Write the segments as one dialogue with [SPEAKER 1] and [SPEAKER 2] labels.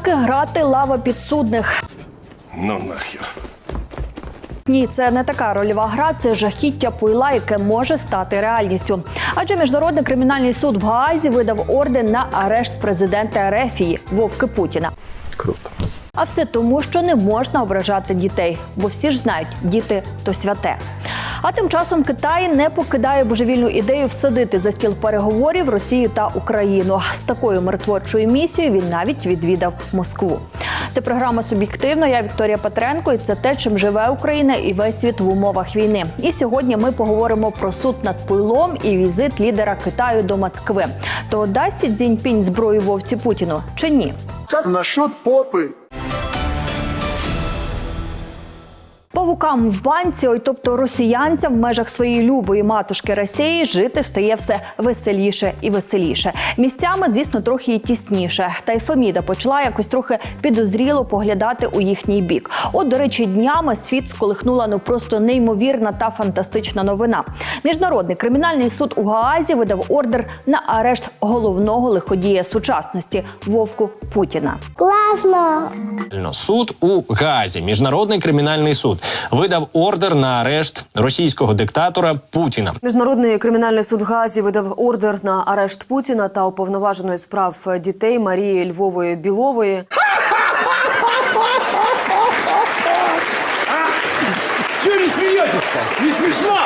[SPEAKER 1] кайданки грати лава підсудних.
[SPEAKER 2] Ну нахер.
[SPEAKER 1] Ні, це не така рольова гра, це жахіття пойла, яке може стати реальністю. Адже міжнародний кримінальний суд в Гаазі видав орден на арешт президента Ерефії Вовки Путіна.
[SPEAKER 2] Круто.
[SPEAKER 1] А все тому, що не можна ображати дітей, бо всі ж знають, діти то святе. А тим часом Китай не покидає божевільну ідею всадити за стіл переговорів Росію та Україну. З такою миротворчою місією він навіть відвідав Москву. Це програма суб'єктивно. Я Вікторія Петренко, і це те, чим живе Україна і весь світ в умовах війни. І сьогодні ми поговоримо про суд над пилом і візит лідера Китаю до Москви. То дасть Сі Цзіньпінь зброю вовці Путіну чи ні?
[SPEAKER 3] Как насчет попы?
[SPEAKER 1] Павукам в банці, ой, тобто росіянцям в межах своєї любої матушки Росії, жити стає все веселіше і веселіше. Місцями, звісно, трохи і тісніше. Та й Феміда почала якось трохи підозріло поглядати у їхній бік. От, до речі, днями світ сколихнула ну просто неймовірна та фантастична новина. Міжнародний кримінальний суд у Гаазі видав ордер на арешт головного лиходія сучасності Вовку Путіна.
[SPEAKER 4] Классно!
[SPEAKER 5] Суд у Гаазі, міжнародний кримінальний суд, видав ордер на арешт російського диктатора Путіна.
[SPEAKER 6] Міжнародний кримінальний суд Газі видав ордер на арешт Путіна та уповноваженої справ дітей Марії Львової Білової.
[SPEAKER 7] Чего не смеетесь-то? Не смешно?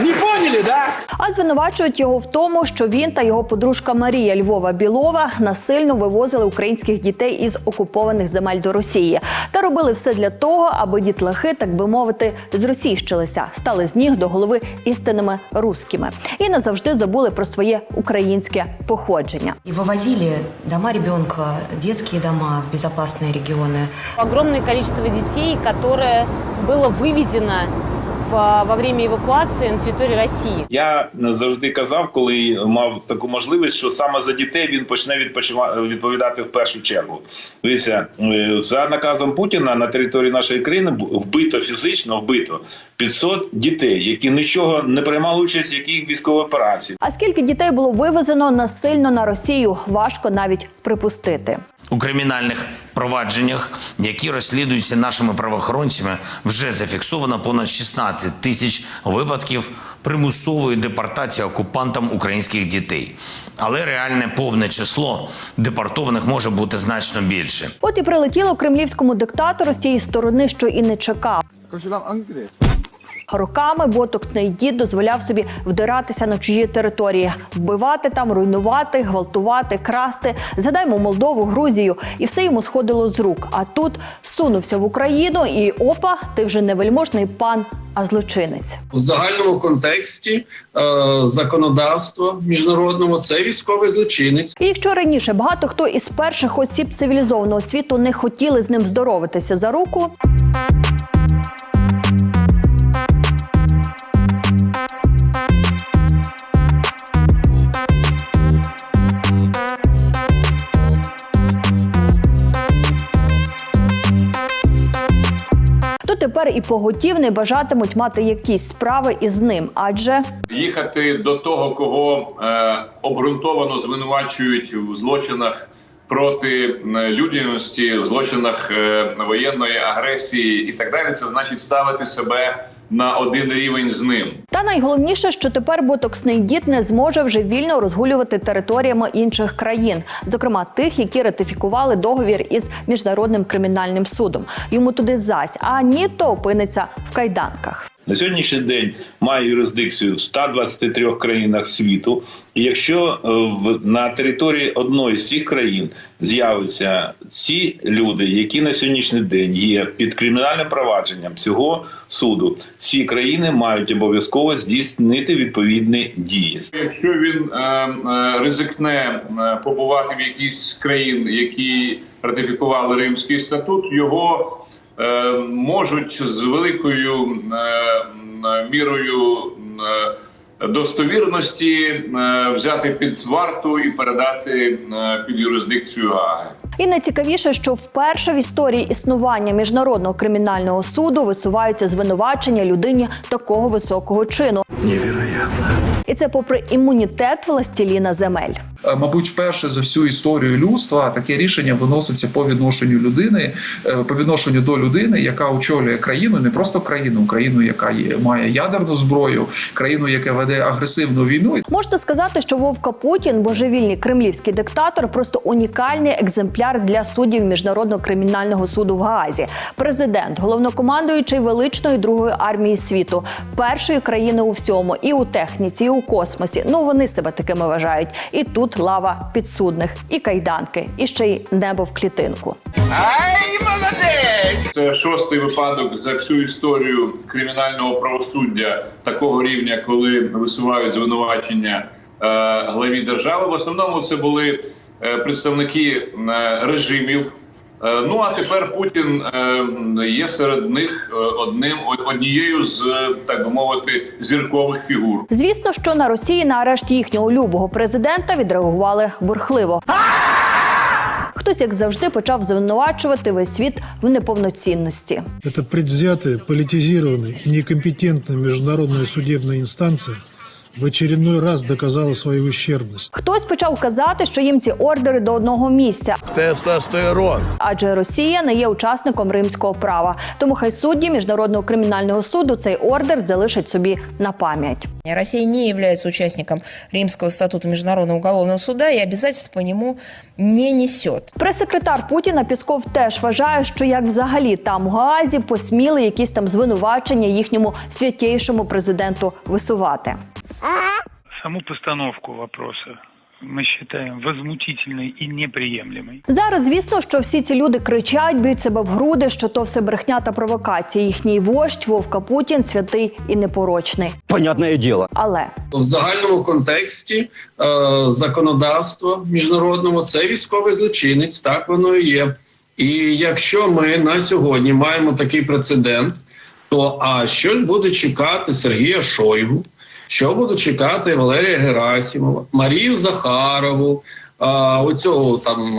[SPEAKER 7] Не поняли, да?
[SPEAKER 1] А звинувачують його в тому, що він та його подружка Марія Львова Білова насильно вивозили українських дітей із окупованих земель до Росії та робили все для того, аби дітлахи, так би мовити, зросійщилися, стали з ніг до голови істинними рускими і назавжди забули про своє українське походження.
[SPEAKER 8] И вывозили дома ребенка, детские дома в безопасные регионы.
[SPEAKER 9] огромное количество детей, которое было вывезено в- во время эвакуации на территории России.
[SPEAKER 10] Я завжди казав, коли мав таку можливість, що саме за дітей він почне відпочива- відповідати в першу чергу. Дивіться, е, за наказом Путіна на території нашої країни вбито фізично, вбито 500 дітей, які нічого не приймали участь в яких військових операцій.
[SPEAKER 1] А скільки дітей було вивезено насильно на Росію, важко навіть припустити.
[SPEAKER 11] У кримінальних провадженнях, які розслідуються нашими правоохоронцями, вже зафіксовано понад 16 тисяч випадків примусової депортації окупантам українських дітей. Але реальне повне число депортованих може бути значно більше.
[SPEAKER 1] От і прилетіло кремлівському диктатору з тієї сторони, що і не чекав. Роками ботокний дід дозволяв собі вдиратися на чужі території, вбивати там, руйнувати, гвалтувати, красти. Згадаймо Молдову, Грузію, і все йому сходило з рук. А тут сунувся в Україну, і опа, ти вже не вельможний пан, а злочинець.
[SPEAKER 12] в загальному контексті е, законодавства міжнародного це військовий злочинець.
[SPEAKER 1] І якщо раніше багато хто із перших осіб цивілізованого світу не хотіли з ним здоровитися за руку. Тепер і поготів не бажатимуть мати якісь справи із ним, адже
[SPEAKER 10] Їхати до того, кого е, обґрунтовано звинувачують в злочинах проти людяності, в злочинах е, воєнної агресії і так далі, це значить ставити себе на один рівень з ним.
[SPEAKER 1] Та найголовніше, що тепер ботоксний дід не зможе вже вільно розгулювати територіями інших країн, зокрема тих, які ратифікували договір із міжнародним кримінальним судом. Йому туди зась, а ні, то опиниться в кайданках.
[SPEAKER 10] На сьогоднішній день має юрисдикцію в 123 країнах світу. І якщо е, на території одної з цих країн з'являться ці люди, які на сьогоднішній день є під кримінальним провадженням цього суду, ці країни мають обов'язково здійснити відповідні дії. Якщо він е, е, ризикне е, побувати в якійсь країн, які ратифікували Римський статут, його можуть з великою е, мірою е, достовірності е, взяти під варту і передати е, під юрисдикцію Гаги.
[SPEAKER 1] І найцікавіше, що вперше в історії існування міжнародного кримінального суду висуваються звинувачення людині такого високого чину.
[SPEAKER 2] Невероятно.
[SPEAKER 1] І це попри імунітет властіліна земель.
[SPEAKER 4] Е, Мабуть, вперше за всю історію людства таке рішення виноситься по відношенню людини, е, по відношенню до людини, яка очолює країну, не просто країну, країну, яка є, має ядерну зброю, країну, яка веде агресивну війну.
[SPEAKER 1] Можна сказати, що Вовка Путін, божевільний кремлівський диктатор, просто унікальний екземпляр для суддів міжнародного кримінального суду в Гаазі. Президент, головнокомандуючий величної другої армії світу, першої країни у всьому, і у техніці, і у космосі. Ну вони себе такими вважають. І тут лава підсудних, і кайданки, і ще й небо в клітинку.
[SPEAKER 10] Це шостий випадок за всю історію кримінального правосуддя такого рівня, коли висувають звинувачення е, главі держави. В основному це були е, представники е, режимів. Е, ну а тепер Путін е, є серед них е, одним однією з так би мовити зіркових фігур.
[SPEAKER 1] Звісно, що на Росії на арешт їхнього любого президента відреагували бурхливо. Хтось, як завжди, почав звинувачувати весь світ в неповноцінності.
[SPEAKER 7] Это предвзятая, политизированная и некомпетентная международная судебная инстанция в очередной раз доказала свою ущербность.
[SPEAKER 1] Хтось почав казати, що їм ці ордери до одного місця,
[SPEAKER 7] Тестостерон.
[SPEAKER 1] адже Росія не є учасником римського права. Тому хай судді міжнародного кримінального суду цей ордер залишать собі на пам'ять.
[SPEAKER 13] Россия не является участником Римского статута Международного уголовного суда и обязательств по нему не несет.
[SPEAKER 1] Прес-секретар Путіна Пісков теж вважає, що як взагалі там у Гаазі посміли якісь там звинувачення їхньому святейшому президенту висувати.
[SPEAKER 7] Саму постановку вопроса мы считаем возмутительной и неприемлемой.
[SPEAKER 1] Зараз, звісно, що всі ці люди кричать, б'ють себе в груди, що то все брехня та провокація. Їхній вождь Вовка Путін святий і непорочний.
[SPEAKER 3] Понятное дело.
[SPEAKER 1] Але
[SPEAKER 12] В загальному контексті е, законодавства міжнародного це військовий злочинець, так воно і є. І якщо ми на сьогодні маємо такий прецедент, то а що буде чекати Сергія Шойгу? Що буде чекати Валерія Герасимова, Марію Захарову, а, оцього там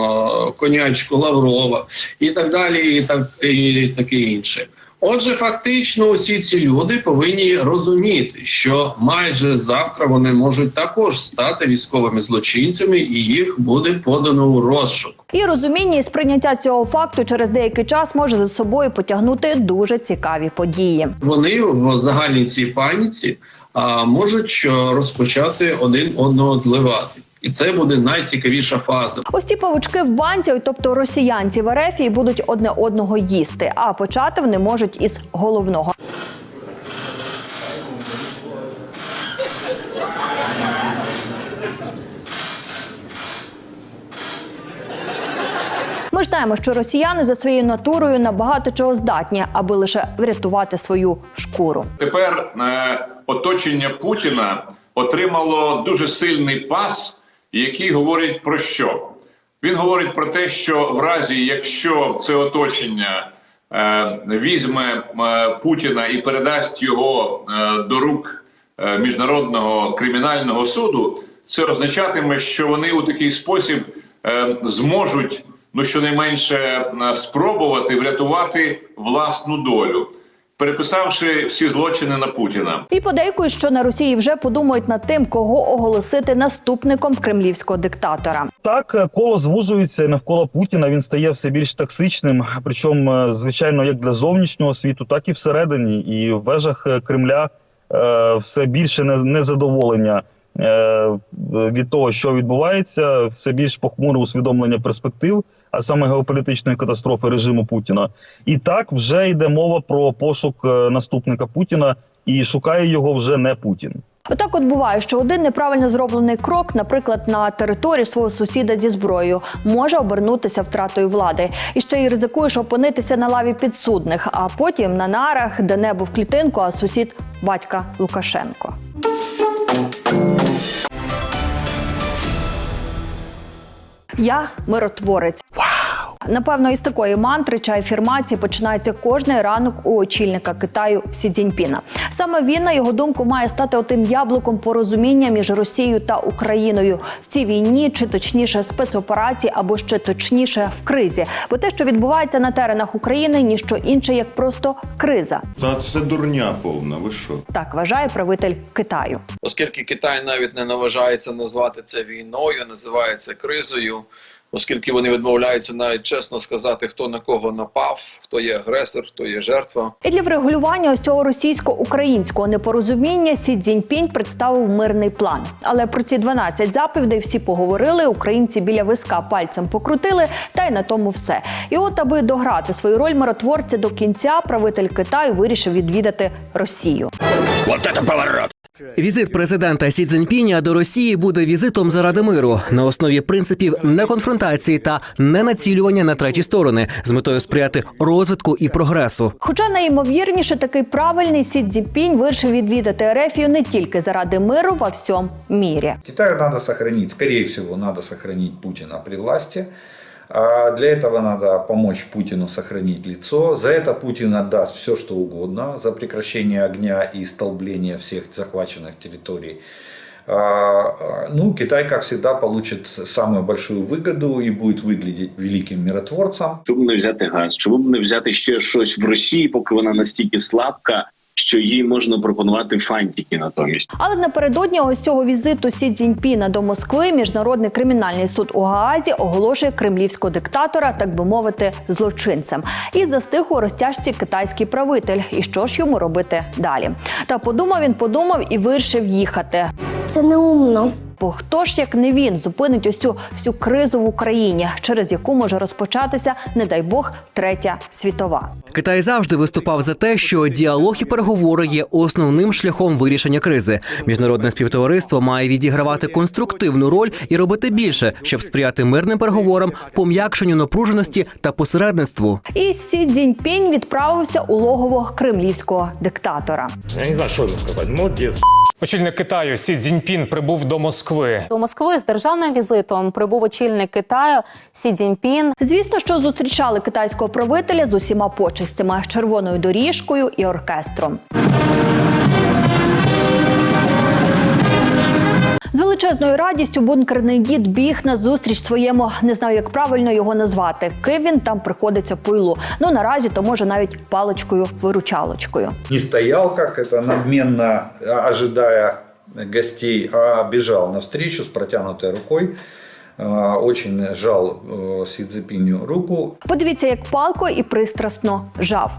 [SPEAKER 12] конячку Лаврова і так далі, і так і таке інше. Отже, фактично, усі ці люди повинні розуміти, що майже завтра вони можуть також стати військовими злочинцями, і їх буде подано у розшук.
[SPEAKER 1] і розуміння і сприйняття цього факту через деякий час може за собою потягнути дуже цікаві події.
[SPEAKER 12] Вони в загальній цій паніці можуть що розпочати один одного зливати, і це буде найцікавіша фаза.
[SPEAKER 1] Ось ці павучки в банці, тобто росіянці в Ерефії, будуть одне одного їсти. А почати вони можуть із головного. Ми ж знаємо, що росіяни за своєю натурою на багато чого здатні, аби лише врятувати свою шкуру.
[SPEAKER 10] Тепер е, оточення Путіна отримало дуже сильний пас, який говорить про що? Він говорить про те, що в разі, якщо це оточення е, візьме е, Путіна і передасть його е, до рук е, міжнародного кримінального суду, це означатиме, що вони у такий спосіб е, зможуть ну щонайменше е, спробувати врятувати власну долю, переписавши всі злочини на Путіна.
[SPEAKER 1] І подейкує, що на Росії вже подумають над тим, кого оголосити наступником кремлівського диктатора.
[SPEAKER 7] Так, коло звужується навколо Путіна. Він стає все більш токсичним. Причому, е, звичайно, як для зовнішнього світу, так і всередині. І в вежах е, Кремля е, все більше не- незадоволення від того, що відбувається, все більш похмуре усвідомлення перспектив, а саме геополітичної катастрофи режиму Путіна. І так вже йде мова про пошук е, наступника Путіна, і шукає його вже не Путін.
[SPEAKER 1] Отак от буває, що один неправильно зроблений крок, наприклад, на території свого сусіда зі зброєю, може обернутися втратою влади. І ще й ризикуєш опинитися на лаві підсудних, а потім на нарах, де небо в клітинку, а сусід батька Лукашенко. Я миротворець. Напевно, із такої мантри чи афірмації починається кожний ранок у очільника Китаю Сі Цзіньпіна. Саме він, на його думку, має стати отим яблуком порозуміння між Росією та Україною в цій війні, чи точніше спецоперації, або ще точніше в кризі. Бо те, що відбувається на теренах України, ніщо інше як просто криза.
[SPEAKER 3] Та це дурня повна, ви що?
[SPEAKER 1] Так вважає правитель Китаю.
[SPEAKER 14] оскільки Китай навіть не наважається назвати це війною, називає це кризою, оскільки вони відмовляються навіть чесно сказати, хто на кого напав, хто є агресор, хто є жертва.
[SPEAKER 1] І для врегулювання ось цього російсько-українського непорозуміння Сі Цзіньпінь представив мирний план. Але про ці 12 заповідей всі поговорили. Українці біля виска пальцем покрутили, та й на тому все. І от, аби дограти свою роль миротворця до кінця, правитель Китаю вирішив відвідати Росію.
[SPEAKER 2] Вот это поворот!
[SPEAKER 15] Візит президента Сі Цзіньпіня до Росії буде візитом заради миру на основі принципів неконфронтації та ненацілювання на треті сторони з метою сприяти розвитку і прогресу.
[SPEAKER 1] Хоча найімовірніше такий правильний Сі Цзіньпінь вирішив відвідати Ерефію не тільки заради миру во всьому мірі.
[SPEAKER 16] Китаю надо сохранить, скорее всего, надо сохранить Путина при власти. А для этого надо помочь Путину сохранить лицо. За это Путин отдаст все, что угодно. За прекращение огня и столбление всех захваченных территорий. А, а, Ну, Китай, как всегда, получит самую большую выгоду и будет выглядеть великим миротворцем.
[SPEAKER 17] Чому не взяти газ? Чому б не взяти ще щось в Росії, поки вона настільки слабка, Що їй можна пропонувати фантики натомість?
[SPEAKER 1] Але напередодні ось цього візиту Сі Цзіньпіна до Москви міжнародний кримінальний суд у Гаазі оголошує кремлівського диктатора, так би мовити, злочинцем. І застиг у розтяжці китайський правитель. І що ж йому робити далі? Та подумав він, подумав і вирішив їхати.
[SPEAKER 18] Це неумно.
[SPEAKER 1] Бо хто ж як не він зупинить ось цю всю кризу в Україні, через яку може розпочатися, не дай Бог, третя світова.
[SPEAKER 15] Китай завжди виступав за те, що діалог і переговори є основним шляхом вирішення кризи. Міжнародне співтовариство має відігравати конструктивну роль і робити більше, щоб сприяти мирним переговорам, пом'якшенню напруженості та посередництву.
[SPEAKER 1] І Сі Цзіньпінь відправився у логово кремлівського диктатора.
[SPEAKER 2] Я не знаю, що йому сказати. Молодець.
[SPEAKER 19] Очільник Китаю Сі Цзіньпін прибув до Москви.
[SPEAKER 9] До Москви з державним візитом прибув очільник Китаю Сі Цзіньпін.
[SPEAKER 1] Звісно, що зустрічали китайського правителя з усіма почестями, червоною доріжкою і оркестром. З величезною радістю бункерний дід біг на зустріч своєму, не знаю, як правильно його назвати. Ким він там приходиться пилу. Ну наразі то може навіть паличкою-виручалочкою.
[SPEAKER 16] Не стоял, как это, надменно а, ожидая гостей, а бежал навстречу с протянутой рукой. Очень жал Сі Цзепіню руку.
[SPEAKER 1] Подивіться, як палко і пристрасно жав.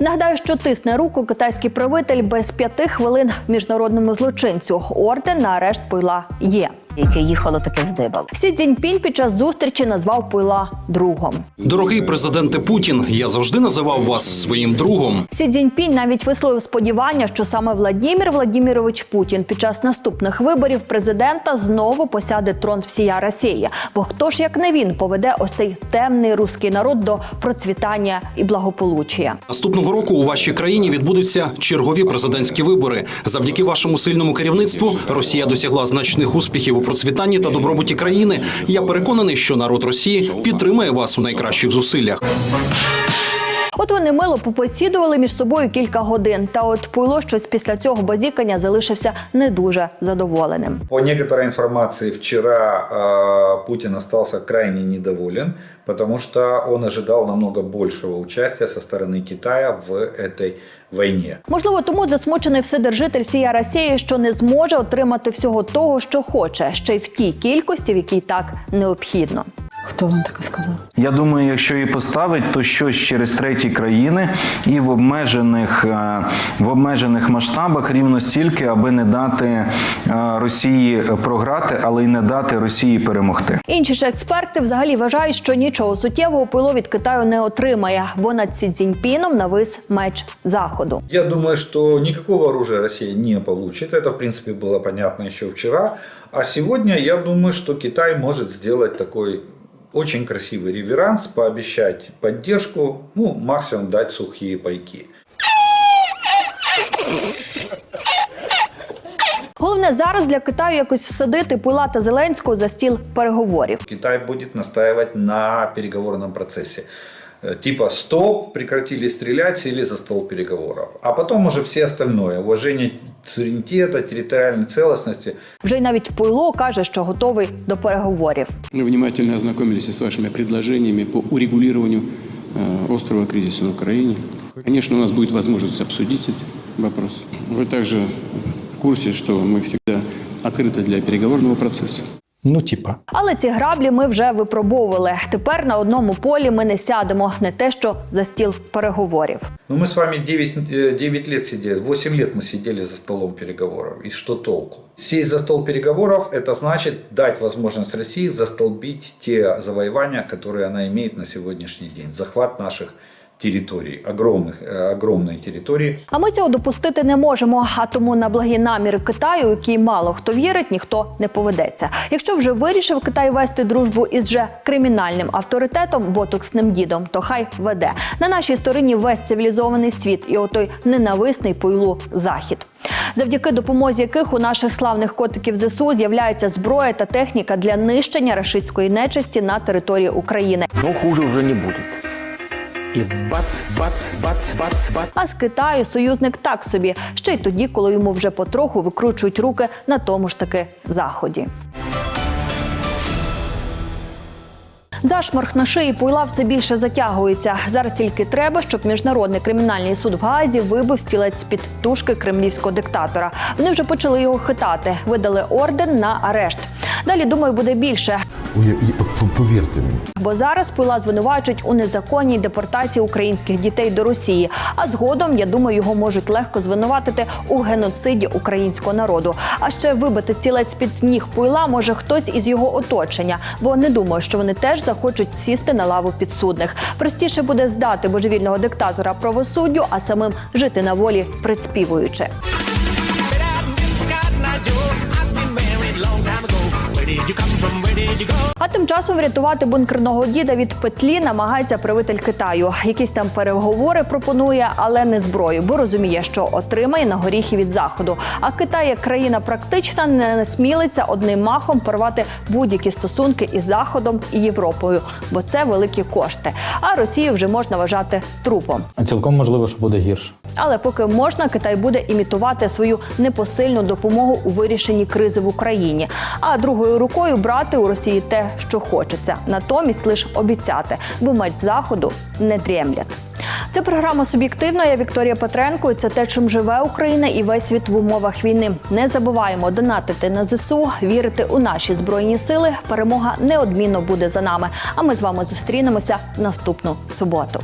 [SPEAKER 1] Нагадаю, що тисне руку китайський правитель без п'яти хвилин міжнародному злочинцю. Орден на арешт пила є.
[SPEAKER 20] Яке їхало таке здибало.
[SPEAKER 1] Сі Цзіньпінь під час зустрічі назвав пила другом.
[SPEAKER 21] Дорогий президенте Путін, я завжди називав вас своїм другом.
[SPEAKER 1] Сі Цзіньпінь навіть висловив сподівання, що саме Владімір Владімірович Путін під час наступних виборів президента знову посяде трон всія Росії. Бо хто ж як не він поведе ось цей темний руський народ до процвітання і благополуччя?
[SPEAKER 21] Наступного року у вашій країні відбудуться чергові президентські вибори. Завдяки вашому сильному керівництву Росія досягла значних успіхів у процвітанні та добробуті країни. Я переконаний, що народ Росії підтримає вас у найкращих зусиллях.
[SPEAKER 1] От вони мило попосідували між собою кілька годин. Та от Пуйло щось після цього базікання залишився не дуже задоволеним.
[SPEAKER 16] По некоторой информации, вчера э, Путин остался крайне недоволен, потому что он ожидал намного большего участия со стороны Китая в этой войне.
[SPEAKER 1] Можливо, тому засмучений вседержитель всія Росії, що не зможе отримати всього того, що хоче, ще й в тій кількості, в якій так необхідно.
[SPEAKER 20] Хто вам таке сказав?
[SPEAKER 22] Я думаю, якщо її поставить, то щось через треті країни і в обмежених е, в обмежених масштабах рівно стільки, аби не дати е, Росії програти, але й не дати Росії перемогти.
[SPEAKER 1] Інші ж експерти взагалі вважають, що нічого суттєвого пило від Китаю не отримає, бо над Сі Цзіньпіном навис меч заходу.
[SPEAKER 16] Я думаю, что никакого оружия Россия не получит. Это, в принципе, было понятно еще вчера. А сегодня я думаю, что Китай может сделать такой очень красивый реверанс, пообещать поддержку, ну, максимум дать сухие пайки.
[SPEAKER 1] Головне зараз для Китаю якось всадити Пулата Зеленського за стіл переговорів.
[SPEAKER 16] Китай буде настаивать на переговорном процессе. Э, Типа стоп, прекратили стрелять, сели за стол переговоров. А потом уже все остальное. Уважение суверенитета, территориальной целостности.
[SPEAKER 1] Вже й навіть Пуйло каже, що готовий до переговорів.
[SPEAKER 23] Мы внимательно ознакомились с вашими предложениями по урегулированию э, острого кризиса на Украине. Конечно, у нас будет возможность обсудить этот вопрос. Вы также в курсе, что мы всегда открыты для переговорного процесса.
[SPEAKER 18] Ну, типа.
[SPEAKER 1] Але ці граблі ми вже випробовували. Тепер на одному полі ми не сядемо, не те, що за стіл переговорів.
[SPEAKER 16] Ну, мы с вами 9, э, 9 лет сидели, 8 лет мы сидели за столом переговоров. И что толку? Сесть за стол переговоров – это значит дать возможность России застолбить те завоевания, которые она имеет на сегодняшний день. Захват наших территорий, огромных, э, огромной территории.
[SPEAKER 1] А ми цього допустити не можемо. А тому на благі наміри Китаю, який мало хто вірить, ніхто не поведеться. Якщо вже вирішив Китай вести дружбу із вже кримінальним авторитетом, ботоксним дідом, то хай веде на нашій стороні весь цивілізований світ і отой ненависний пойлу захід. Завдяки допомозі яких у наших славних котиків ЗСУ з'являється зброя та техніка для нищення рашистської нечисті на території України.
[SPEAKER 2] Но хуже уже не будет. И бац, бац, бац, бац, бац.
[SPEAKER 1] А з Китаю союзник так собі, ще й тоді, коли йому вже потроху викручують руки на тому ж таки заході. Зашморг на шиї Пуйла все більше затягується. Зараз тільки треба, щоб міжнародний кримінальний суд в Гаазі вибив стілець з-під тушки кремлівського диктатора. Вони вже почали його хитати, видали орден на арешт. Далі думаю, буде більше.
[SPEAKER 18] Повірте мені.
[SPEAKER 1] Бо зараз Пуйла звинувачують у незаконній депортації українських дітей до Росії. А згодом, я думаю, його можуть легко звинуватити у геноциді українського народу. А ще вибити стілець під ніг Пуйла може хтось із його оточення, бо не думаю, що вони теж захочуть сісти на лаву підсудних. Простіше буде здати божевільного диктатора правосуддю, а самим жити на волі, приспівуючи. А тим часом врятувати бункерного діда від петлі намагається правитель Китаю. Якісь там переговори пропонує, але не зброю, бо розуміє, що отримає на горіхи від заходу. А Китай, як країна практична, не насмілиться одним махом порвати будь-які стосунки із Заходом і Європою, бо це великі кошти. А Росію вже можна вважати трупом.
[SPEAKER 18] Цілком можливо, що буде гірше.
[SPEAKER 1] Але поки можна, Китай буде імітувати свою непосильну допомогу у вирішенні кризи в Україні, а другою рукою брати у Росії те, що хочеться, натомість лише обіцяти, бо меч заходу не дрімлять. Це програма суб'єктивна. Я Вікторія Петренко. Це те, чим живе Україна і весь світ в умовах війни. Не забуваємо донатити на ЗСУ, вірити у наші збройні сили. Перемога неодмінно буде за нами. А ми з вами зустрінемося наступну суботу.